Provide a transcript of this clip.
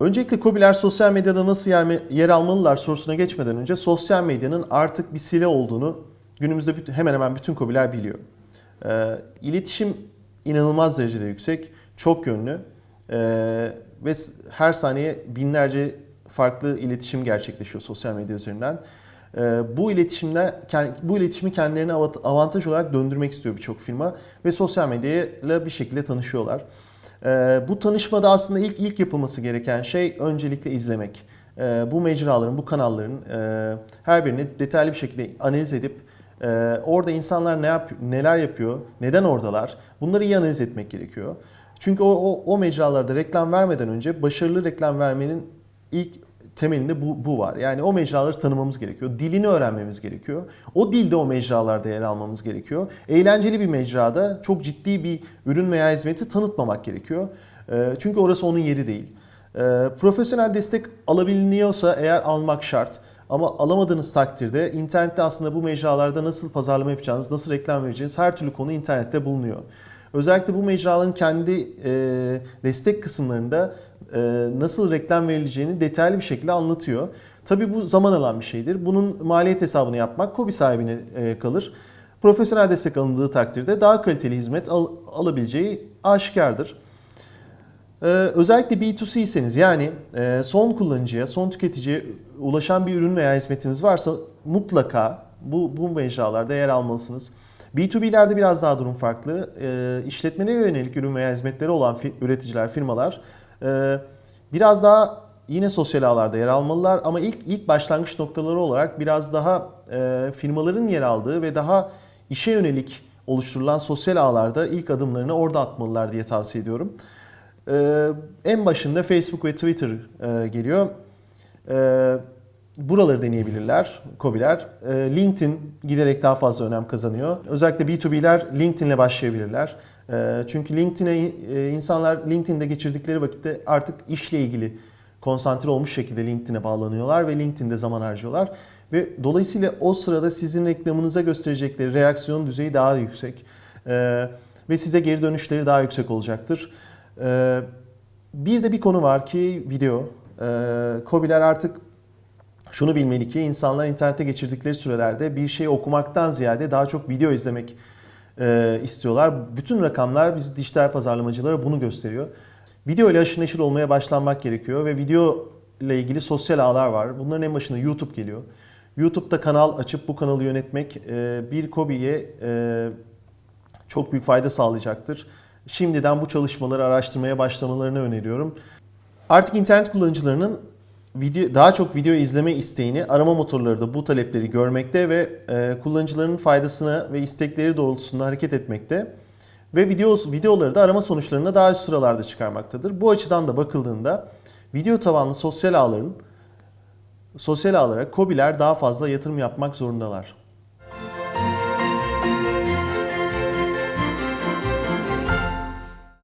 Öncelikle KOBİ'ler sosyal medyada nasıl yer, yer almalılar sorusuna geçmeden önce sosyal medyanın artık bir sile olduğunu günümüzde bütün- hemen hemen bütün KOBİ'ler biliyor. Ee, iletişim inanılmaz derecede yüksek, çok yönlü ee, ve her saniye binlerce farklı iletişim gerçekleşiyor sosyal medya üzerinden. Ee, bu iletişimde bu iletişimi kendilerine avant- avantaj olarak döndürmek istiyor birçok firma ve sosyal medyayla bir şekilde tanışıyorlar. Ee, bu tanışmada aslında ilk ilk yapılması gereken şey öncelikle izlemek. Ee, bu mecraların, bu kanalların e, her birini detaylı bir şekilde analiz edip e, orada insanlar ne yap neler yapıyor, neden oradalar bunları iyi analiz etmek gerekiyor. Çünkü o, o, o mecralarda reklam vermeden önce başarılı reklam vermenin ilk temelinde bu, bu var. Yani o mecraları tanımamız gerekiyor. Dilini öğrenmemiz gerekiyor. O dilde o mecralarda yer almamız gerekiyor. Eğlenceli bir mecrada çok ciddi bir ürün veya hizmeti tanıtmamak gerekiyor. Ee, Çünkü orası onun yeri değil. Ee, Profesyonel destek alabiliniyorsa eğer almak şart. Ama alamadığınız takdirde internette aslında bu mecralarda nasıl pazarlama yapacağınız, nasıl reklam vereceğiniz her türlü konu internette bulunuyor. Özellikle bu mecraların kendi e, destek kısımlarında nasıl reklam verileceğini detaylı bir şekilde anlatıyor. Tabii bu zaman alan bir şeydir. Bunun maliyet hesabını yapmak KOBİ sahibine e, kalır. Profesyonel destek alındığı takdirde daha kaliteli hizmet al- alabileceği aşikardır. Ee, özellikle B2C'yseniz yani e, son kullanıcıya, son tüketiciye ulaşan bir ürün veya hizmetiniz varsa mutlaka bu, bu mecralarda yer almalısınız. B2B'lerde biraz daha durum farklı. Ee, işletmelere yönelik ürün veya hizmetleri olan fi- üreticiler, firmalar e, biraz daha yine sosyal ağlarda yer almalılar ama ilk ilk başlangıç noktaları olarak biraz daha e, firmaların yer aldığı ve daha işe yönelik oluşturulan sosyal ağlarda ilk adımlarını orada atmalılar diye tavsiye ediyorum. Ee, en başında Facebook ve Twitter e, geliyor. Ee, buraları deneyebilirler KOBİ'ler. Ee, LinkedIn giderek daha fazla önem kazanıyor. Özellikle B2B'ler LinkedIn'le başlayabilirler. Ee, çünkü LinkedIn'e e, insanlar LinkedIn'de geçirdikleri vakitte artık işle ilgili konsantre olmuş şekilde LinkedIn'e bağlanıyorlar ve LinkedIn'de zaman harcıyorlar. Ve dolayısıyla o sırada sizin reklamınıza gösterecekleri reaksiyon düzeyi daha yüksek. Ee, ve size geri dönüşleri daha yüksek olacaktır. Ee, bir de bir konu var ki video. Ee, KOBİ'ler artık şunu bilmeli ki insanlar internette geçirdikleri sürelerde bir şeyi okumaktan ziyade daha çok video izlemek e, istiyorlar. Bütün rakamlar biz dijital pazarlamacılara bunu gösteriyor. Video ile aşırı neşir olmaya başlanmak gerekiyor ve video ile ilgili sosyal ağlar var. Bunların en başında YouTube geliyor. YouTube'da kanal açıp bu kanalı yönetmek e, bir KOBİ'ye e, çok büyük fayda sağlayacaktır. Şimdiden bu çalışmaları araştırmaya başlamalarını öneriyorum. Artık internet kullanıcılarının video, daha çok video izleme isteğini arama motorları da bu talepleri görmekte ve e, kullanıcıların faydasına ve istekleri doğrultusunda hareket etmekte. Ve video videoları da arama sonuçlarına daha üst sıralarda çıkarmaktadır. Bu açıdan da bakıldığında video tabanlı sosyal ağların sosyal ağlara KOBİ'ler daha fazla yatırım yapmak zorundalar.